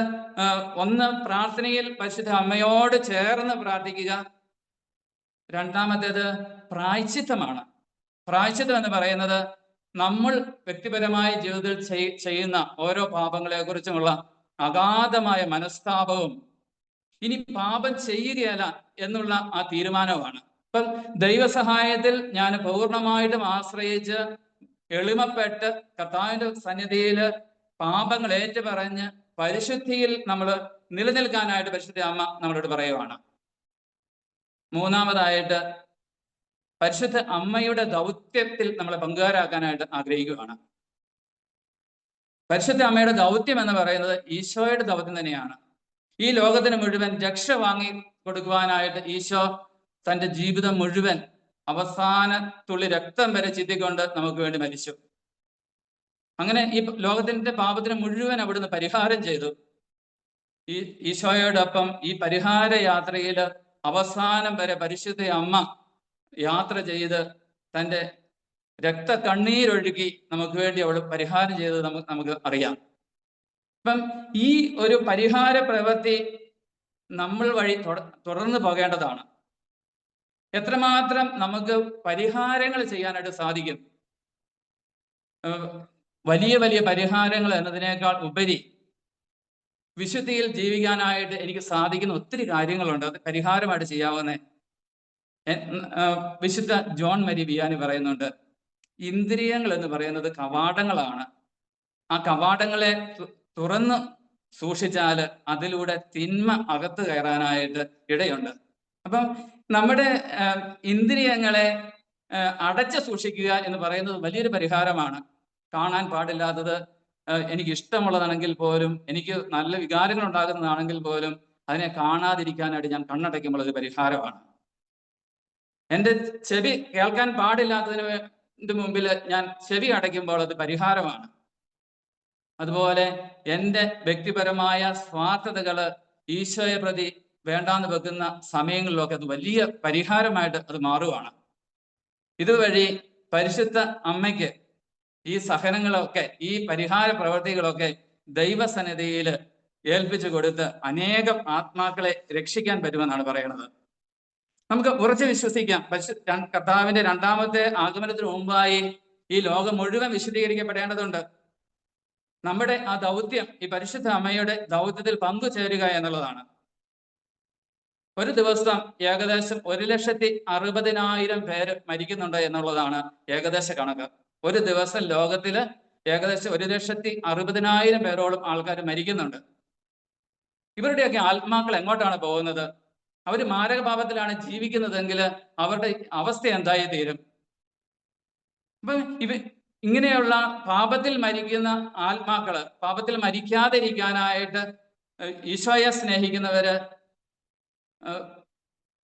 ഒന്ന് പ്രാർത്ഥനയിൽ പരിശുദ്ധ അമ്മയോട് ചേർന്ന് പ്രാർത്ഥിക്കുക. രണ്ടാമത്തേത് പ്രായച്ചിത്തമാണ്. പ്രായച്ചിത്തം എന്ന് പറയുന്നത് നമ്മൾ വ്യക്തിപരമായ ജീവിതത്തിൽ ചെയ്യുന്ന ഓരോ പാപങ്ങളെ കുറിച്ചുമുള്ള അഗാധമായ മനസ്താപവും ഇനി പാപം ചെയ്യുകയല്ല എന്നുള്ള ആ തീരുമാനമാണ് അപ്പം ദൈവസഹായത്തിൽ ഞാൻ പൂർണമായിട്ടും ആശ്രയിച്ച് എളിമപ്പെട്ട് കർത്താവിന്റെ സന്നിധിയിൽ പാപങ്ങൾ ഏറ്റുപറഞ്ഞ് പരിശുദ്ധിയിൽ നമ്മൾ നിലനിൽക്കാനായിട്ട് പരിശുദ്ധ അമ്മ നമ്മളോട് പറയുവാണ്. മൂന്നാമതായിട്ട് പരിശുദ്ധ അമ്മയുടെ ദൗത്യത്തിൽ നമ്മളെ പങ്കുകാരാക്കാനായിട്ട് ആഗ്രഹിക്കുകയാണ് പരിശുദ്ധ അമ്മയുടെ ദൗത്യം എന്ന് പറയുന്നത് ഈശോയുടെ ദൗത്യം തന്നെയാണ്. ഈ ലോകത്തിന് മുഴുവൻ രക്ഷ വാങ്ങി കൊടുക്കുവാനായിട്ട് ഈശോ തന്റെ ജീവിതം മുഴുവൻ അവസാന തുള്ളി രക്തം വരെ ചിന്തിക്കൊണ്ട് നമുക്ക് വേണ്ടി മരിച്ചു. അങ്ങനെ ഈ ലോകത്തിന്റെ പാപത്തിന് മുഴുവൻ അവിടുന്ന് പരിഹാരം ചെയ്തു. ഈ ഈശോയോടൊപ്പം ഈ പരിഹാര യാത്രയിൽ അവസാനം വരെ പരിശുദ്ധ അമ്മ യാത്ര ചെയ്ത് തന്റെ രക്ത കണ്ണീരൊഴുകി നമുക്ക് വേണ്ടി അവൾ പരിഹാരം ചെയ്തത് നമുക്ക് നമുക്ക് അറിയാം. അപ്പം ഈ ഒരു പരിഹാര പ്രവൃത്തി നമ്മൾ വഴി തുട- തുടർന്ന് പോകേണ്ടതാണ്. എത്രമാത്രം നമുക്ക് പരിഹാരങ്ങൾ ചെയ്യാനായിട്ട് സാധിക്കും? വലിയ വലിയ പരിഹാരങ്ങൾ എന്നതിനേക്കാൾ ഉപരി വിശുദ്ധിയിൽ ജീവിക്കാനായിട്ട് എനിക്ക് സാധിക്കുന്ന ഒത്തിരി കാര്യങ്ങളുണ്ട്. അത് പരിഹാരമായിട്ട് ചെയ്യാവുന്ന. വിശുദ്ധ ജോൺ മരി ബിയാനി പറയുന്നുണ്ട് ഇന്ദ്രിയങ്ങൾ എന്ന് പറയുന്നത് കവാടങ്ങളാണ്. ആ കവാടങ്ങളെ തുറന്ന് സൂക്ഷിച്ചാൽ അതിലൂടെ തിന്മ അകത്ത് കയറാനായിട്ട് ഇടയുണ്ട്. അപ്പം നമ്മുടെ ഇന്ദ്രിയങ്ങളെ അടച്ചു സൂക്ഷിക്കുക എന്ന് പറയുന്നത് വലിയൊരു പരിഹാരമാണ്. കാണാൻ പാടില്ലാത്തത് എനിക്ക് ഇഷ്ടമുള്ളതാണെങ്കിൽ പോലും എനിക്ക് നല്ല വികാരങ്ങൾ ഉണ്ടാകുന്നതാണെങ്കിൽ പോലും അതിനെ കാണാതിരിക്കാനായിട്ട് ഞാൻ കണ്ണടയ്ക്കുമ്പോൾ ഒരു പരിഹാരമാണ്. എന്റെ ചെവി കേൾക്കാൻ പാടില്ലാത്തതിന് മുമ്പിൽ ഞാൻ ചെവി അടയ്ക്കുമ്പോൾ അത് പരിഹാരമാണ്. അതുപോലെ എന്റെ വ്യക്തിപരമായ സ്വാർത്ഥതകൾ ഈശോയെ പ്രതി വേണ്ടാന്ന് വെക്കുന്ന സമയങ്ങളിലൊക്കെ അത് വലിയ പരിഹാരമായിട്ട് അത് മാറുകയാണ് ഇതുവഴി പരിശുദ്ധ അമ്മയ്ക്ക് ഈ സഹനങ്ങളൊക്കെ ഈ പരിഹാര പ്രവൃത്തികളൊക്കെ ദൈവസന്നിധിയിൽ ഏൽപ്പിച്ചു കൊടുത്ത് അനേകം ആത്മാക്കളെ രക്ഷിക്കാൻ പറ്റുമെന്നാണ് പറയുന്നത്. നമുക്ക് ഉറച്ചു വിശ്വസിക്കാം. പശു കർത്താവിന്റെ രണ്ടാമത്തെ ആഗമനത്തിന് മുമ്പായി ഈ ലോകം മുഴുവൻ വിശദീകരിക്കപ്പെടേണ്ടതുണ്ട് നമ്മുടെ ആ ദൗത്യം ഈ പരിശുദ്ധ അമ്മയുടെ ദൗത്യത്തിൽ പങ്കുചേരുക എന്നുള്ളതാണ്. ഒരു ദിവസം ഏകദേശം ഒരു ലക്ഷത്തി അറുപതിനായിരം പേര് മരിക്കുന്നുണ്ട് എന്നുള്ളതാണ് ഏകദേശ കണക്ക്. ഒരു ദിവസം ലോകത്തിൽ ഏകദേശം ഒരു ലക്ഷത്തി അറുപതിനായിരം പേരോളം ആൾക്കാർ മരിക്കുന്നുണ്ട്. ഇവരുടെയൊക്കെ ആത്മാക്കൾ എങ്ങോട്ടാണ് പോകുന്നത്? അവർ മാരകഭാവത്തിലാണ് ജീവിക്കുന്നതെങ്കിൽ അവരുടെ അവസ്ഥ എന്തായി തീരും അപ്പൊ ഇവ ഇങ്ങനെയുള്ള പാപത്തിൽ മരിക്കുന്ന ആത്മാക്കൾ പാപത്തിൽ മരിക്കാതിരിക്കാനായിട്ട് ഈശോയെ സ്നേഹിക്കുന്നവര്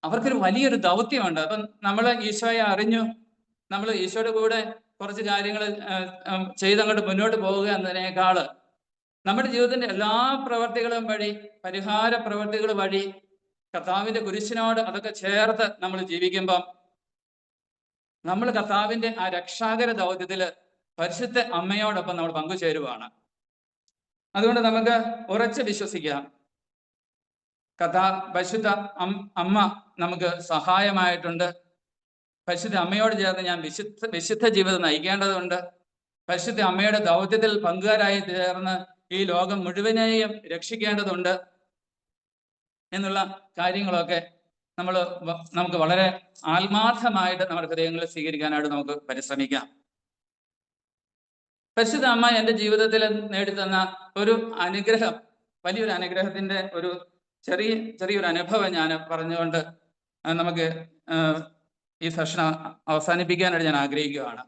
അവർക്കൊരു വലിയൊരു ദൗത്യമുണ്ട്. അപ്പം നമ്മൾ ഈശോയെ അറിഞ്ഞു. നമ്മൾ ഈശോയുടെ കൂടെ കുറച്ച് കാര്യങ്ങൾ ചെയ്തങ്ങോട്ട് മുന്നോട്ട് പോവുക എന്നതിനേക്കാൾ നമ്മുടെ ജീവിതത്തിന്റെ എല്ലാ പ്രവർത്തികളും വഴി പരിഹാര പ്രവർത്തികൾ വഴി കർത്താവിന്റെ കുരിശിനോട് അതൊക്കെ ചേർത്ത് നമ്മൾ ജീവിക്കുമ്പം നമ്മൾ കർത്താവിന്റെ ആ രക്ഷാകര ദൗത്യത്തിൽ പരിശുദ്ധ അമ്മയോടൊപ്പം നമ്മൾ പങ്കുചേരുവാണ്. അതുകൊണ്ട് നമുക്ക് ഉറച്ച് വിശ്വസിക്കാം. കഥാ പരിശുദ്ധ അമ്മ നമുക്ക് സഹായമായിട്ടുണ്ട്. പരിശുദ്ധ അമ്മയോട് ചേർന്ന് ഞാൻ വിശുദ്ധ വിശുദ്ധ ജീവിതം നയിക്കേണ്ടതുണ്ട്. പരിശുദ്ധ അമ്മയുടെ ദൗത്യത്തിൽ പങ്കുകാരായി ചേർന്ന് ഈ ലോകം മുഴുവനെയും രക്ഷിക്കേണ്ടതുണ്ട് എന്നുള്ള കാര്യങ്ങളൊക്കെ നമ്മൾ നമുക്ക് വളരെ ആത്മാർത്ഥമായിട്ട് നമ്മുടെ ഹൃദയങ്ങളിൽ സ്വീകരിക്കാനായിട്ട് നമുക്ക് പരിശ്രമിക്കാം. പരിശുദ്ധ അമ്മ എന്റെ ജീവിതത്തിൽ നേടിത്തന്ന ഒരു അനുഗ്രഹം വലിയൊരു അനുഗ്രഹത്തിന്റെ ഒരു ചെറിയ ചെറിയൊരു അനുഭവം ഞാൻ പറഞ്ഞുകൊണ്ട് നമുക്ക് ഈ സെഷൻ അവസാനിപ്പിക്കാനായിട്ട് ഞാൻ ആഗ്രഹിക്കുകയാണ്.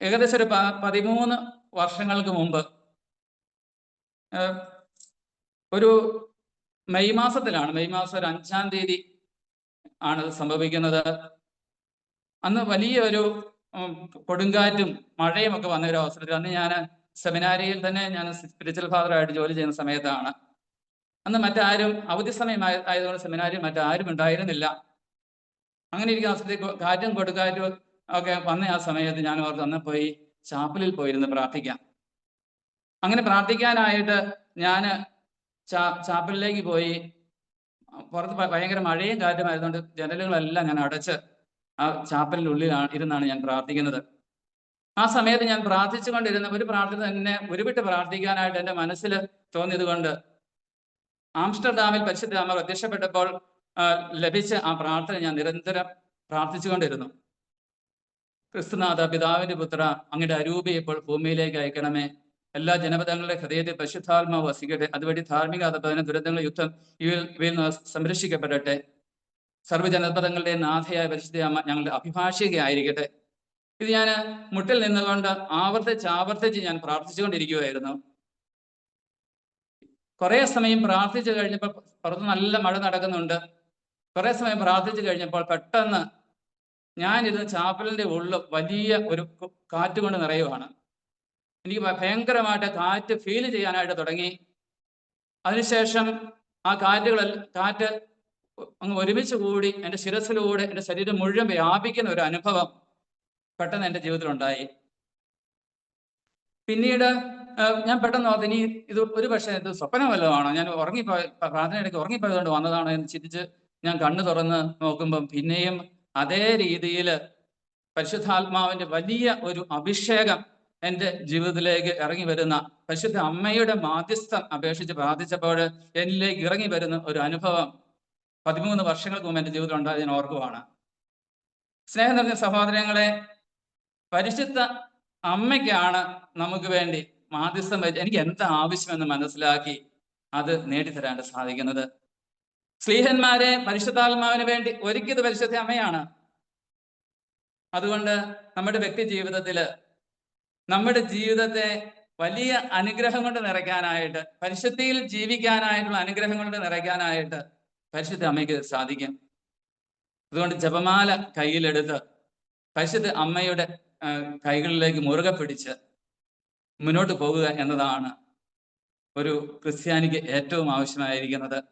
ഏകദേശം ഒരു പതിമൂന്ന് വർഷങ്ങൾക്ക് മുമ്പ് ഒരു മെയ് മാസത്തിലാണ് മെയ് മാസം ഒരു അഞ്ചാം തീയതി ആണ് സംഭവിക്കുന്നത്. അന്ന് വലിയൊരു കൊടുങ്കാറ്റും മഴയും ഒക്കെ വന്ന ഒരു അവസരത്തിൽ അന്ന് ഞാൻ സെമിനാരിയിൽ തന്നെ ഞാൻ സ്പിരിച്വൽ ഫാദറായിട്ട് ജോലി ചെയ്യുന്ന സമയത്താണ്. അന്ന് മറ്റാരും അവധി സമയം ആയതുകൊണ്ട് സെമിനാരിയിൽ മറ്റാരും ഉണ്ടായിരുന്നില്ല. അങ്ങനെ ഇരിക്കുന്ന അവസരത്തിൽ കാറ്റും കൊടുക്കാറ്റും ഒക്കെ വന്ന ആ സമയത്ത് ഞാൻ ഓർത്ത് അന്ന് പോയി ചാപ്പലിൽ പോയിരുന്ന് പ്രാർത്ഥിക്കാം. അങ്ങനെ പ്രാർത്ഥിക്കാനായിട്ട് ഞാൻ ചാ ചാപ്പലിലേക്ക് പോയി. പുറത്ത് ഭയങ്കര മഴയും കാറ്റുമായതുകൊണ്ട് ജനലുകളെല്ലാം ഞാൻ അടച്ച് ആ ചാപ്പലിനുള്ളിലാണ് ഇരുന്നാണ് ഞാൻ പ്രാർത്ഥിക്കുന്നത്. ആ സമയത്ത് ഞാൻ പ്രാർത്ഥിച്ചുകൊണ്ടിരുന്ന ഒരു പ്രാർത്ഥന തന്നെ ഉരുവിട്ട് പ്രാർത്ഥിക്കാനായിട്ട് എന്റെ മനസ്സിൽ തോന്നിയത് കൊണ്ട് ആംസ്റ്റർഡാമിൽ പരിശുദ്ധ അമ്മ പ്രത്യക്ഷപ്പെട്ടപ്പോൾ ലഭിച്ച ആ പ്രാർത്ഥന ഞാൻ നിരന്തരം പ്രാർത്ഥിച്ചുകൊണ്ടിരുന്നു. ക്രിസ്തുനാഥ പിതാവിന്റെ പുത്ര അങ്ങയുടെ അരൂപി ഇപ്പോൾ ഭൂമിയിലേക്ക് അയക്കണമേ. എല്ലാ ജനപദങ്ങളുടെ ഹൃദയത്തിൽ പരിശുദ്ധാത്മാവ് വസിക്കട്ടെ. അതുവഴി ധാർമ്മിക അധപതന ദുരന്തങ്ങൾ യുദ്ധം ഇവയിൽ സംരക്ഷിക്കപ്പെടട്ടെ. സർവജനപദങ്ങളുടെ നാഥയായ പരിശുദ്ധ അമ്മ ഞങ്ങളുടെ അഭിഭാഷികയായിരിക്കട്ടെ. ഇത് ഞാൻ മുട്ടിൽ നിന്നുകൊണ്ട് ആവർത്തിച്ച് ആവർത്തിച്ച് ഞാൻ പ്രാർത്ഥിച്ചുകൊണ്ടിരിക്കുകയായിരുന്നു. കുറെ സമയം പ്രാർത്ഥിച്ചു കഴിഞ്ഞപ്പോൾ പുറത്ത് നല്ല മഴ നടക്കുന്നുണ്ട്. കുറെ സമയം പ്രാർത്ഥിച്ചു കഴിഞ്ഞപ്പോൾ പെട്ടെന്ന് ഞാൻ ഇരുന്ന ചാപ്പലിന്റെ ഉള്ളിൽ വലിയ ഒരു കാറ്റ് കൊണ്ട് നിറയുവാണ്. എനിക്ക് ഭയങ്കരമായിട്ട് കാറ്റ് ഫീൽ ചെയ്യാനായിട്ട് തുടങ്ങി. അതിനുശേഷം ആ കാറ്റുകൾ കാറ്റ് അങ്ങ് ഒരുമിച്ച് കൂടി എന്റെ ശിരസിലൂടെ എന്റെ ശരീരം മുഴുവൻ വ്യാപിക്കുന്ന ഒരു അനുഭവം പെട്ടെന്ന് എന്റെ ജീവിതത്തിൽ ഉണ്ടായി പിന്നീട് ഞാൻ പെട്ടെന്ന് ഓർത്ത് ഇനി ഇത് ഒരു പക്ഷേ ഇത് സ്വപ്നം വല്ലതാണോ ഞാൻ ഉറങ്ങിപ്പോയ പ്രാർത്ഥനയിടയ്ക്ക് ഉറങ്ങിപ്പോയതുകൊണ്ട് വന്നതാണോ എന്ന് ചിന്തിച്ച് ഞാൻ കണ്ണു തുറന്ന് നോക്കുമ്പം പിന്നെയും അതേ രീതിയിൽ പരിശുദ്ധാത്മാവിന്റെ വലിയ ഒരു അഭിഷേകം എന്റെ ജീവിതത്തിലേക്ക് ഇറങ്ങി വരുന്ന പരിശുദ്ധ അമ്മയുടെ മാധ്യസ്ഥം അപേക്ഷിച്ച് പ്രാർത്ഥിച്ചപ്പോൾ എന്നിലേക്ക് ഇറങ്ങി വരുന്ന ഒരു അനുഭവം പതിമൂന്ന് വർഷങ്ങൾക്ക് മുമ്പ് എന്റെ ജീവിതത്തിൽ ഉണ്ടായത് ഞാൻ ഓർക്കുവാണ്. സ്നേഹം നിറഞ്ഞ സഹോദരങ്ങളെ പരിശുദ്ധ അമ്മയ്ക്കാണ് നമുക്ക് വേണ്ടി മാധ്യസ്ഥം വരിച്ച എനിക്ക് എന്താ ആവശ്യമെന്ന് മനസ്സിലാക്കി അത് നേടിത്തരാൻ സാധിക്കുന്നത്. സ്ലീഹന്മാരെ പരിശുദ്ധാത്മാവിന് വേണ്ടി ഒരുക്കിയത് പരിശുദ്ധ അമ്മയാണ്. അതുകൊണ്ട് നമ്മുടെ വ്യക്തി ജീവിതത്തിൽ നമ്മുടെ ജീവിതത്തെ വലിയ അനുഗ്രഹം കൊണ്ട് നിറയ്ക്കാനായിട്ട് പരിശുദ്ധിയിൽ ജീവിക്കാനായിട്ടുള്ള അനുഗ്രഹം കൊണ്ട് നിറയ്ക്കാനായിട്ട് പരിശുദ്ധ അമ്മയ്ക്ക് സാധിക്കും. അതുകൊണ്ട് ജപമാല കയ്യിലെടുത്ത് പരിശുദ്ധ അമ്മയുടെ കൈകളിലേക്ക് മുറുകെ പിടിച്ച് മുന്നോട്ട് പോകുക എന്നതാണ് ഒരു ക്രിസ്ത്യാനിക്ക് ഏറ്റവും ആവശ്യമായിരിക്കുന്നത്.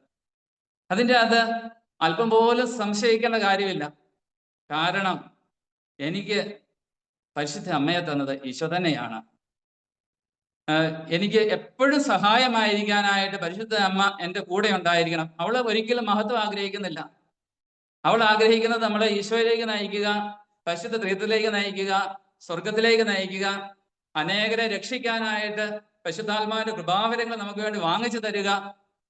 അതിന്റെ അത് അല്പം പോലും സംശയിക്കേണ്ട കാര്യമില്ല. കാരണം എനിക്ക് പരിശുദ്ധ അമ്മയെ തന്നത് ഈശോ തന്നെയാണ്. എനിക്ക് എപ്പോഴും സഹായമായിരിക്കാനായിട്ട് പരിശുദ്ധ അമ്മ എന്റെ കൂടെ ഉണ്ടായിരിക്കണം. അവൾ ഒരിക്കലും മഹത്വം ആഗ്രഹിക്കുന്നില്ല. അവൾ ആഗ്രഹിക്കുന്നത് നമ്മളെ ഈശോയിലേക്ക് നയിക്കുക പരിശുദ്ധ ത്രിത്വത്തിലേക്ക് നയിക്കുക സ്വർഗത്തിലേക്ക് നയിക്കുക അനേകരെ രക്ഷിക്കാനായിട്ട് പരിശുദ്ധാത്മാവിന്റെ കൃപാവരങ്ങൾ നമുക്ക് വേണ്ടി വാങ്ങിച്ചു തരിക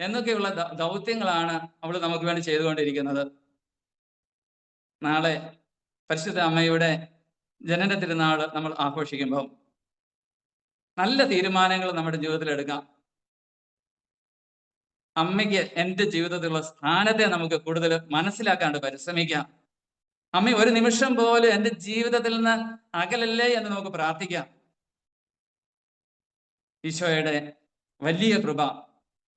എന്നൊക്കെയുള്ള ദൗത്യങ്ങളാണ് അവൾ നമുക്ക് വേണ്ടി ചെയ്തുകൊണ്ടിരിക്കുന്നത്. നാളെ പരിശുദ്ധ അമ്മയുടെ ജനന തിരുനാൾ നമ്മൾ ആഘോഷിക്കുമ്പോൾ നല്ല തീരുമാനങ്ങൾ നമ്മുടെ ജീവിതത്തിൽ എടുക്കാം. അമ്മയ്ക്ക് എന്റെ ജീവിതത്തിലുള്ള സ്ഥാനത്തെ നമുക്ക് കൂടുതൽ മനസ്സിലാക്കാണ്ട് പരിശ്രമിക്കാം. അമ്മ ഒരു നിമിഷം പോലും എന്റെ ജീവിതത്തിൽ നിന്ന് അകലല്ലേ എന്ന് നമുക്ക് പ്രാർത്ഥിക്കാം. ഈശോയുടെ വലിയ കൃപ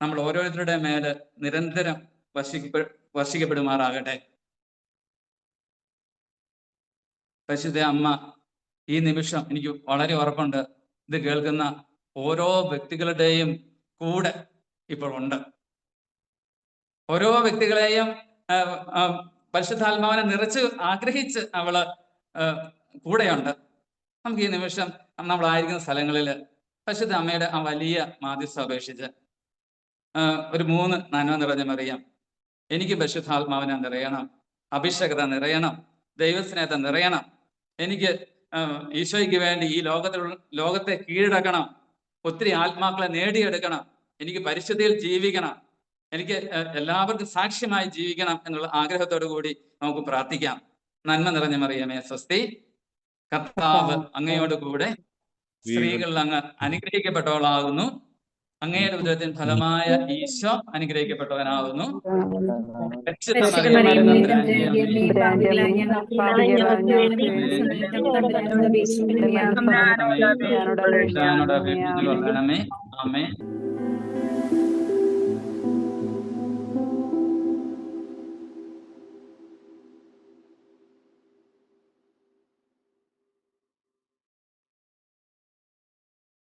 നമ്മൾ ഓരോരുത്തരുടെ മേൽ നിരന്തരം വർഷിക്കപ്പെ വർഷിക്കപ്പെടുമാറാകട്ടെ പരിശുദ്ധ അമ്മ ഈ നിമിഷം എനിക്ക് വളരെ ഉറപ്പുണ്ട്. ഇത് കേൾക്കുന്ന ഓരോ വ്യക്തികളുടെയും കൂടെ ഇപ്പോൾ ഉണ്ട്. ഓരോ വ്യക്തികളെയും പരിശുദ്ധാത്മാവിനെ നിറച്ച് ആഗ്രഹിച്ച് അവൾ കൂടെയുണ്ട്. നമുക്ക് ഈ നിമിഷം നമ്മളായിരിക്കുന്ന സ്ഥലങ്ങളിൽ പരിശുദ്ധ അമ്മയുടെ ആ വലിയ മാധ്യസ്ഥ അപേക്ഷിച്ച് ഒരു മൂന്ന് നന്മ നിറഞ്ഞ അറിയാം എനിക്ക് പരിശുദ്ധാത്മാവിനെ നിറയണം. അഭിഷേകത നിറയണം. ദൈവസ്നേഹത്തെ നിറയണം. എനിക്ക് ഈശോയ്ക്ക് വേണ്ടി ഈ ലോകത്തിലുള്ള ലോകത്തെ കീഴടക്കണം. ഒത്തിരി ആത്മാക്കളെ നേടിയെടുക്കണം. എനിക്ക് പരിശുദ്ധിയിൽ ജീവിക്കണം. എനിക്ക് എല്ലാവർക്കും സാക്ഷ്യമായി ജീവിക്കണം എന്നുള്ള ആഗ്രഹത്തോടു കൂടി നമുക്ക് പ്രാർത്ഥിക്കാം. നന്മ നിറഞ്ഞ മറിയമേ സ്വസ്തി. കർത്താവ് അങ്ങയോട് കൂടെ സ്ത്രീകളിൽ അങ്ങ് അനുഗ്രഹിക്കപ്പെട്ടവളാകുന്നു. അങ്ങയുടെ ഉദരത്തിൻ ഫലമായ ഈശോ അനുഗ്രഹിക്കപ്പെട്ടവനാകുന്നു. അമ്മേ,